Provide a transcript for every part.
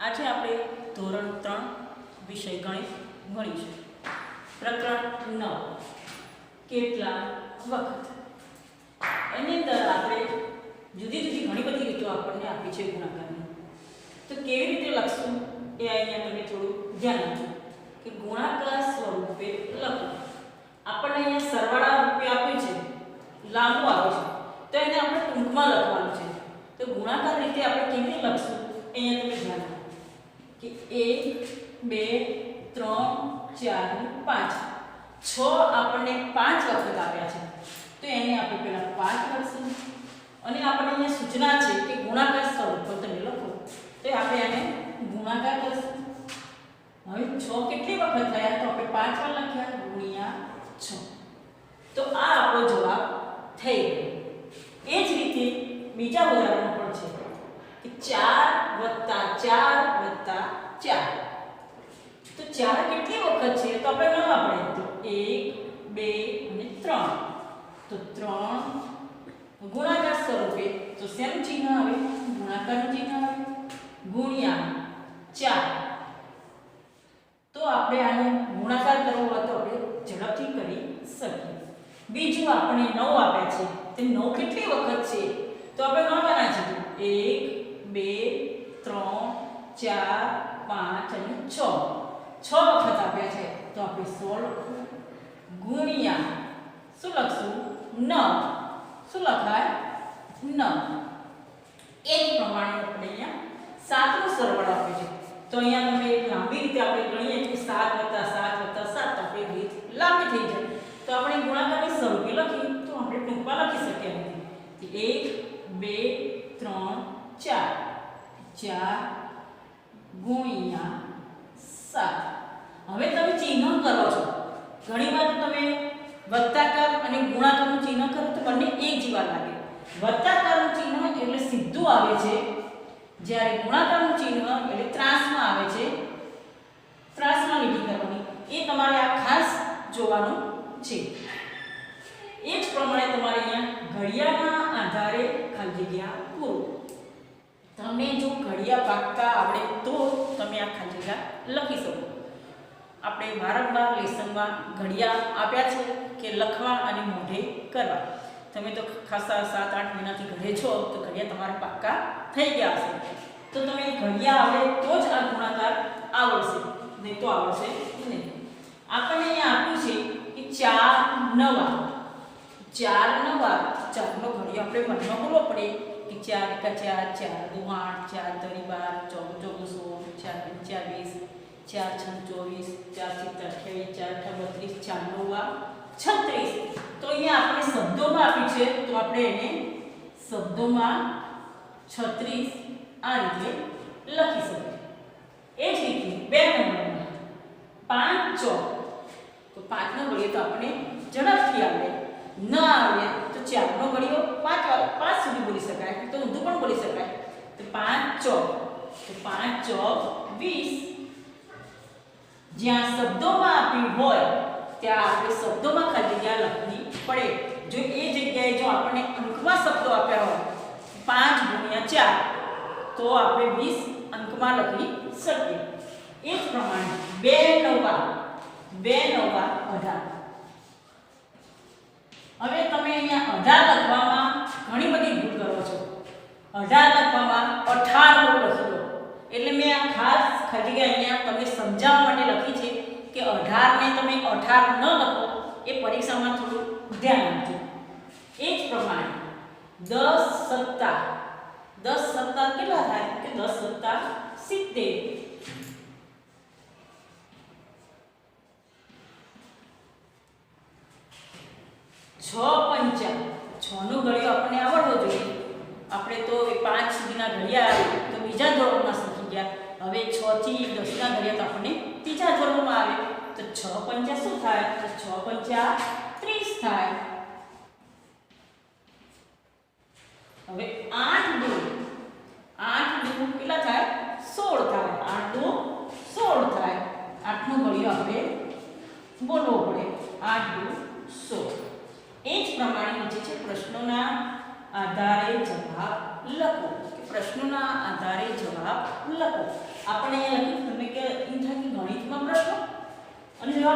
આજે આપણે ધોરણ ત્રણ વિષય ગણિત ભણીશું. પ્રકરણ નવ. કેટલા વખત? એની અંદર આપણે જુદી જુદી ઘણી બધી રીતો આપણને આપી છે ગુણાકારની. તો કેવી રીતે લખશું એ અહીંયા તમે થોડું ધ્યાન આપજો. કે ગુણાકાર સ્વરૂપે લખો આપણને અહીંયા સરવાળા રૂપે આપ્યું છે. લાંબુ આવે છે. તો એને આપણે ટૂંકમાં લખવાનું છે. તો ગુણાકાર રીતે આપણે કેવી રીતે લખશું અહીંયા તમે ધ્યાન આપો કે એક, બે, ત્રણ, ચાર, પાંચ. છ આપણને પાંચ વખત આવ્યા છે. તો એને આપણે પહેલાં પાંચ લખશું અને આપણને અહીંયા સૂચના છે કે ગુણાકાર સ્વરૂપ તમે લખો. તો આપણે આને ગુણાકાર કરશું. હવે છ કેટલી વખત થયા? તો આપણે પાંચ વાર લખ્યા. ગુણ્યા છ. તો આ આપણો જવાબ થઈ ગયો. એ જ રીતે બીજા ઉદાહરણ પણ છે કે ચાર ચાર કેટલી વખત છે? તો આપણે ગણવા પડે. તો એક, બે અને ત્રણ. તો ત્રણ ગુણાકાર સ્વરૂપે તો શેનું ચિહ્ન આવે? ગુણાકારનું ચિહ્ન આવે. ગુણ્યા ચાર. તો આપણે આને ગુણાકાર કરવો હોય તો આપણે ઝડપથી કરી શકીએ. બીજું આપણે નવ આપ્યા છે. તે નવ કેટલી વખત છે? તો આપણે ગણવાના છે. એક, બે, ત્રણ, ચાર, પાંચ અને છ. છ વખત આપ્યા છે તો આપણે સોળ ગુણ્યા શું લખશું નવ શું લખાય નવ એ જ પ્રમાણે આપણે અહીંયા સાતનો સરવાળો આપ્યો છે તો અહીંયા તમે લાંબી રીતે આપણે ગણીએ કે સાત વત્તા સાત વત્તા સાત તો આપણી રીત લાંબી થઈ જાય તો આપણે ગુણાકારની સ્વરૂપે લખીએ તો આપણે ટૂંકમાં લખી શકીએ એનાથી કે એક બે ત્રણ ચાર ચાર ગુણ્યા સાત હવે તમે ચિહ્ન કરો છો. ઘણી વાર તમે વત્તાકાર અને ગુણાકારનું ચિહ્ન કરો તો બંને એક જેવા લાગે. વત્તાકારનું ચિહ્ન એટલે સીધું આવે છે. જ્યારે ગુણાકારનું ચિહ્ન એટલે ત્રાસમાં આવે છે. ત્રાસમાં લીટી કરવાની. એ તમારે આ ખાસ જોવાનું છે. એ જ પ્રમાણે તમારે અહીંયા ઘડિયાળના આધારે ખાલી જગ્યા પૂરો. તમને જો ઘડિયા પાકતા આવડે તો તમે આ ખાલી જગ્યા લખી શકો. આપણે વારંવાર લેસનમાં ઘડિયા આપ્યા છે કે લખવા અને મોઢે કરવા. તમે તો ખાસા સાત, આઠ મહિનાથી ઘરે છો, તો ઘડિયા તમારા પાક્કા થઈ ગયા હશે. તો તમે ઘડિયા આવડે તો જ આ ગુણાકાર આવડશે, નહીં તો આવડશે નહીં. આપણને અહીંયા આપ્યું છે કે ચાર નવા. ચાર નવા. ચારનો ઘડિયો આપણે મનમાં બોલવો પડે કે ચાર એકા ચાર ચાર દુ આઠ ચાર તરી બાર, ચૌદ ચૌદ સોળ ચાર પંચા વીસ. ચાર છ ચોવીસ ચાર સિત્તેર અઠ્યાવીસ ચાર અઠા બત્રીસ ચાર નવા છત્રીસ. તો અહીંયા આપણે શબ્દોમાં આપ્યું છે, તો આપણે એને શબ્દોમાં છત્રીસ આ રીતે લખી શકીએ. એ જ રીતે બે નંબરમાં. પાંચ ચોક. તો પાંચનો ઘડિયો તો આપણે ઝડપથી આવડે ન આવડે તો ચારનો ઘડિયો પાંચ પાંચ સુધી બોલી શકાય. તો ઊંધું પણ બોલી શકાય. તો પાંચ ચોક. તો પાંચ ચોક વીસ. જ્યાં શબ્દોમાં આપ્યું હોય, ત્યાં આપણે શબ્દોમાં ખાલી જગ્યા લખવી પડે. જો એ જગ્યાએ જો આપણને અંકમાં શબ્દો આપ્યા હોય, પાંચ ગુણ્યા ચાર, તો આપણે વીસ અંકમાં લખી શકીએ. એ જ પ્રમાણે બે નવા બે નવા અઢાર. હવે તમે અહીંયા અઢાર લખવામાં ઘણી બધી ભૂલ કરો છો. અઢાર લખવામાં અઠાર લખી દો. એટલે મેં આ ખાસ ખાલી અહીંયા તમને સમજાવવા માટે લખી છે કે અઢારને તમે અઢાર ન લખો, એ પરીક્ષામાં થોડું ધ્યાન આપજો એ જ પ્રમાણે દસ સત્તા દસ સત્તા કેટલા થાય? કે દસ સત્તા સિત્તેર.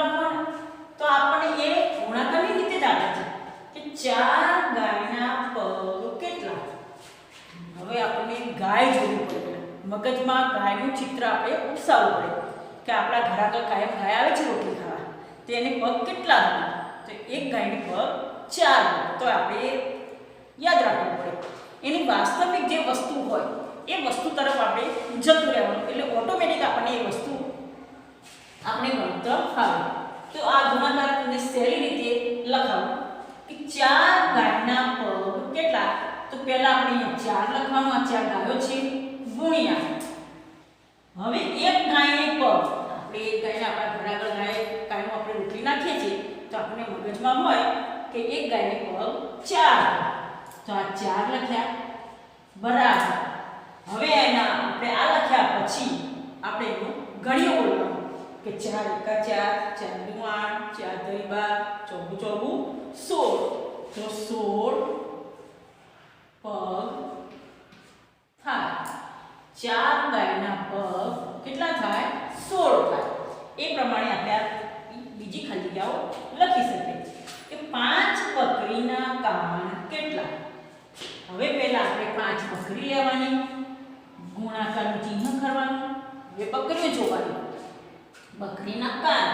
લખવાનો તો આપણે એ ગુણાકારની રીતે જાણે છે? કે ચાર ગાયના પગ કેટલા? હવે આપણને ગાય જોવી પડે. મગજમાં ગાયનું ચિત્ર આપણે ઉપસાવવું પડે. કે આપણા ઘર આગળ કાયમ ગાય આવે છે રોટલી ખાવા. તો એને પગ કેટલા તો એક ગાયનું પગ ચાર તો આપણે યાદ રાખવું પડે. એની વાસ્તવિક જે વસ્તુ હોય, એ વસ્તુ તરફ આપણે જતું રહેવાનું. એટલે ઓટોમેટિક આપણને એ વસ્તુ આપણે ગણતર ફાવે તો આ ગુણાકાર તમને સહેલી રીતે લખાવો કે ચાર ગાયના પગ કેટલા તો પહેલા આપણે ચાર લખવાનું આ ચાર ગાયો છે ગુણ્યા હવે એક ગાયને પગ આપણે એક ગાયને આપણા ઘર આગળ ગાય ગાયનું આપણે રોટલી નાખીએ છીએ તો આપણે મગજમાં હોય કે એક ગાયને પગ ચાર તો આ ચાર લખ્યા બરાબર હવે એના આપણે આ લખ્યા પછી આપણે એનું ઘડીઓ બોલવાનું કે ચાર એકા ચાર ચાર દુ આઠ ચાર દરી બાર ચોગુ ચોગુ સોળ. તો સોળ પગ થાય. ચાર ગાયના પગ કેટલા થાય? સોળ થાય. એ પ્રમાણે આપણે બીજી ખાલી જગ્યાઓ લખી શકીએ. કે પાંચ બકરીના કાન કેટલા? હવે પહેલા આપણે પાંચ બકરી લેવાની, ગુણાકારનું ચિહ્ન કરવાનું, હવે બકરીઓ જોવાની. બકરીના કાન.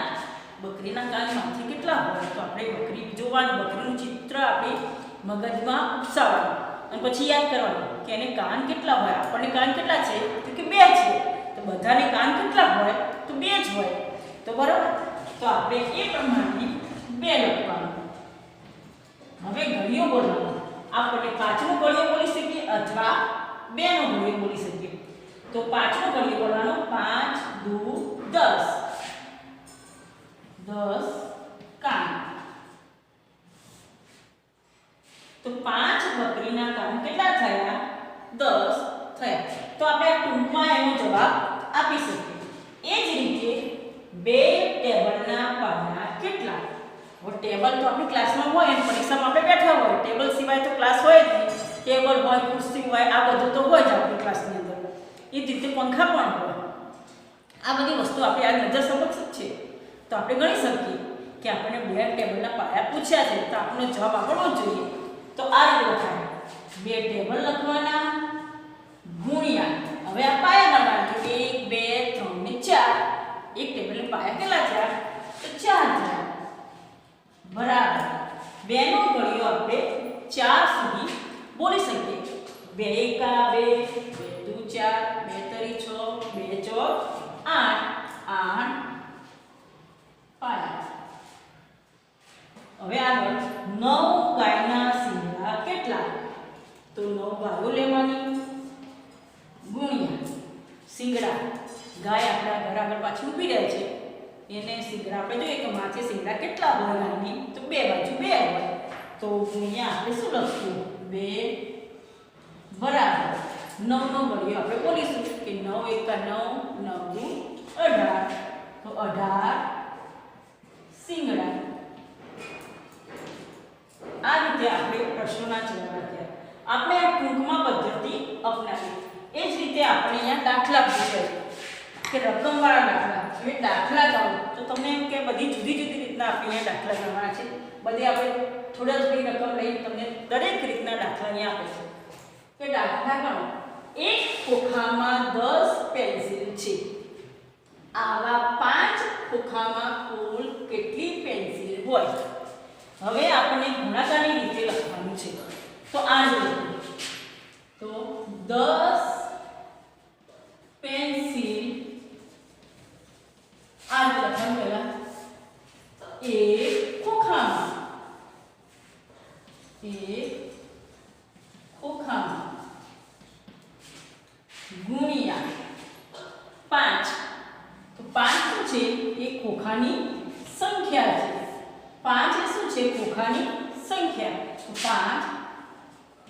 બકરીના કાનમાંથી કેટલા હોય? તો આપણે બકરી જોવાનું, બકરીનું ચિત્ર આપણે મગજમાં ઉપસાવવાનું અને પછી યાદ કરવાનું કે એને કાન કેટલા હોય? આપણને કાન કેટલા છે? તો કે બે છે. તો બધાને કાન કેટલા હોય? તો બે જ હોય. તો બરાબર? તો આપણે એ પ્રમાણે બે લખવાનું. હવે ઘડીઓ બોલવાનું. આપણે પાંચમો ઘડીઓ બોલી શકીએ અથવા બેનો ઘડીઓ બોલી શકીએ. તો પાંચમો ઘડીઓ બોલવાનો પાંચ દુ દસ. દસ કાન. તો પાંચ બકરીના કાન કેટલા થયા? દસ થયા. તો આપણે આ ટૂંકમાં એનો જવાબ આપી શકીએ. એ જ રીતે બે ટેબલના પાના કેટલા? ટેબલ તો આપણી ક્લાસમાં હોય એમ પરીક્ષામાં આપણે બેઠા હોય. ટેબલ સિવાય તો ક્લાસ હોય જ ટેબલ હોય, ખુરશી હોય, આ બધું તો હોય જ આપણી ક્લાસની અંદર. એ રીતે પંખા પણ હોય. આ બધી વસ્તુ આપણે આ નજર સમક્ષ છે. તો આપણે ગણી શકીએ કે આપણને બે ટેબલના પાયા પૂછ્યા છે. તો આપણો જવાબ આપણો જોઈએ. તો આ રીતે લખાય. બે ટેબલ લખવાના, ગુણ્યા. હવે આ પાયા ગણવાના કે એક, બે, ત્રણ ને ચાર. એક ટેબલના પાયા કેટલા થયા? તો ચાર થયા. બરાબર. બેનો ગણ્યો આપણે ચાર સુધી બોલી શકીએ બે એકા બે બે દુ ચાર બે તરી છ બે ચોક આઠ આઠ પાયા હવે આગળ નવ ગાયના શિંગડા કેટલા? તો નવ ગાયો લેવાની. ગુણ્યા શિંગડા ગાય આપણા ઘર આગળ પાછી ઊભી રહે છે. એને શિંગડા આપણે જોઈએ કે માથે શિંગડા કેટલા હોય તો બે બાજુ બે હોય. તો ગુણ્યા આપણે શું લખશું બે બરાબર. નવ નો ઘડીઓ આપણે બોલીશું કે નવ એકા નવ નવ અઢાર તો અઢાર સિંગડા આ રીતે આપણે પ્રશ્નોના જવાબ આપ્યા આપણે આ ટૂંકમાં પદ્ધતિ અપનાવી એ જ રીતે આપણે અહીંયા દાખલા પૂછાય કે રકમવાળા દાખલા. હવે દાખલા કરો તો તમને એમ કે બધી જુદી જુદી રીતના આપણે અહીંયા દાખલા કરવાના છે. બધી આપણે થોડા થોડી રકમ લઈને તમને દરેક રીતના દાખલા અહીંયા આપે છે. કે દાખલા ગણો. એક ખોખામાં દસ પેન્સિલ છે. આવા પાંચ ખોખામાં કુલ કેટલી પેન્સિલ હોય? હવે આપણે ગુણાકારની રીતે લખવાનું છે. તો આ જોઈએ. તો દસ પેન્સિલ રીતે લખવાનું પહેલા એક ખોખામાં એક ખોખામાં ગુણ્યા પાંચ તો પાંચ શું છે એ ખોખાની સંખ્યા છે પાંચ એ શું છે ખોખાની સંખ્યા તો પાંચ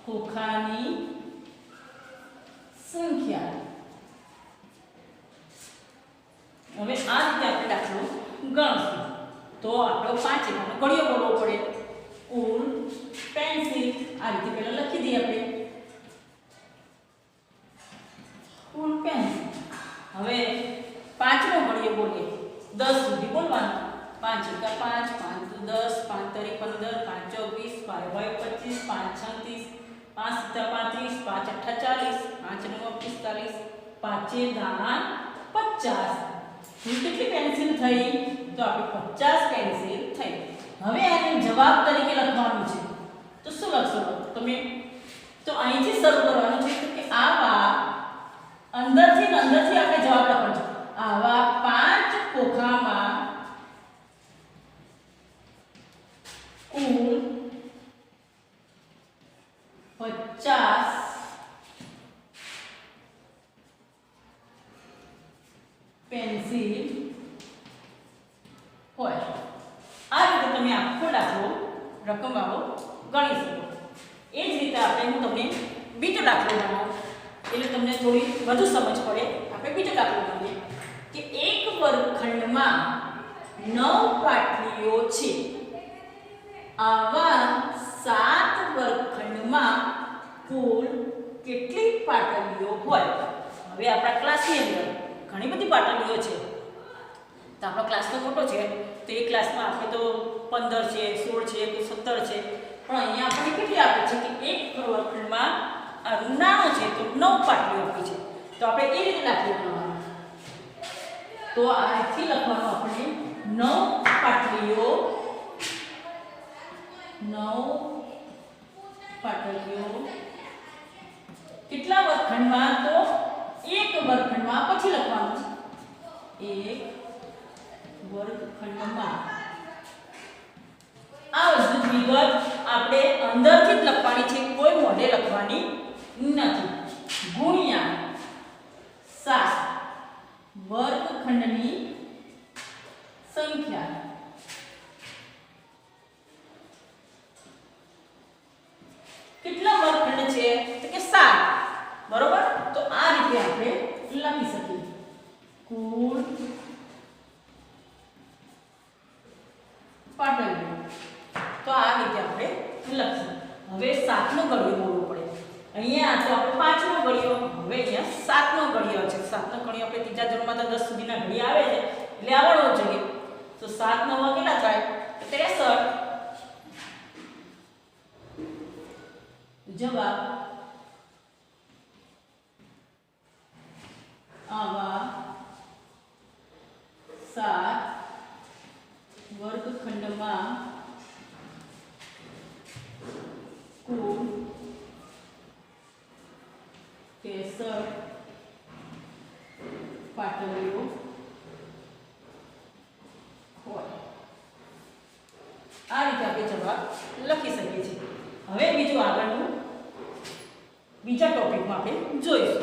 ખોખાની સંખ્યા હવે આ રીતે આપણે દાખલો ગણશું તો આપણો પાંચ એકાનો ઘડીઓ બોલવો પડે. ઊન, પેન્સિલ, આ રીતે પહેલા લખી દઈએ આપણે. ઊન, પેન્સિલ. હવે પાંચનો ઘડીઓ બોલીએ. દસ સુધી બોલવાનું. પાંચ એકા પાંચ પાંચ દુ દસ, પાંચ તરી પંદર, પાંચ ચોવીસ, પાંચ ફાઇવ પચીસ, પાંચ છત્રીસ, પાંચ સિત્તેર પાંત્રીસ, પાંચ અઠ્ઠા ચાલીસ, પાંચ નવ પિસ્તાલીસ, પાંચે દાન પચાસ. કેટલી પેન્સિલ થઈ? તો આપણે પચાસ પેન્સિલ થઈ હવે આને જવાબ તરીકે લખવાનું છે. તો શું લખશો? તમે? તો અહીંથી શરૂ કરવાનું છે તો કે આવા અંદરથી ને અંદરથી આપણે જવાબ લખવાનો છે. આવા પાંચ ખોખામાં કુલ પચાસ પેન્સિલ હોય આ રીતે તમે આખો દાખલો રકમવાળો ગણી શકો એ જ રીતે આપણે હું તમને બીજો દાખલો ગણાવું એટલે તમને થોડી વધુ સમજ પડે આપણે બીજો દાખલો ગણીએ કે એક વર્ગખંડમાં નવ પાટલીઓ છે આવા સાત વર્ગખંડમાં કુલ કેટલી પાટલીઓ હોય? હવે આપણા ક્લાસની અંદર ઘણી બધી પાટલીઓ છે. તો આપણો ક્લાસ તો મોટો છે. તો એ ક્લાસમાં આપણે તો પંદર છે, સોળ છે કે સત્તર છે. પણ અહીંયા આપણે કેટલી આપે છે કે એક વર્ગખંડમાં નાનો છે તો નવ પાટલીઓ આપી છે. તો આપણે એ રીતે દાખલો ગણવાનો તો આથી લખવાનું આપણે નવ પાટલીઓ નવ પાટલીઓ. કેટલા વર્ગખંડમાં? તો એક વર્ગખંડમાં પછી લખવાનું છે. એક વર્ગખંડમાં. આ વસ્તુ વિગત આપણે અંદરથી જ લખવાની છે. કોઈ મોઢે લખવાની નથી ગુણ્યા સાત વર્ગખંડની સંખ્યા કેટલા વર્ગખંડ છે તો કે સાત બરોબર તો આ રીતે આપણે લખી શકીએ કુલ પાટલીઓ તો આ રીતે આપણે લખીશું હવે સાતનો ગળિયો બોલવો પડે. અહીંયા તો આપણે પાંચનો ગળિયો હવે અહીંયા સાતનો ગળિયો છે. સાતનો ગળિયો આપણે ત્રીજા ધોરણમાં તો દસ સુધીના ઘડી આવે છે. એટલે આવડવો જોઈએ. તો સાત નવા કેટલા થાય? ત્રેસઠ. જવાબ આવા સાત વર્ગખંડમાં કુલ ત્રેસઠ પાટલીઓ હોય આ રીતે આપણે જવાબ લખી શકીએ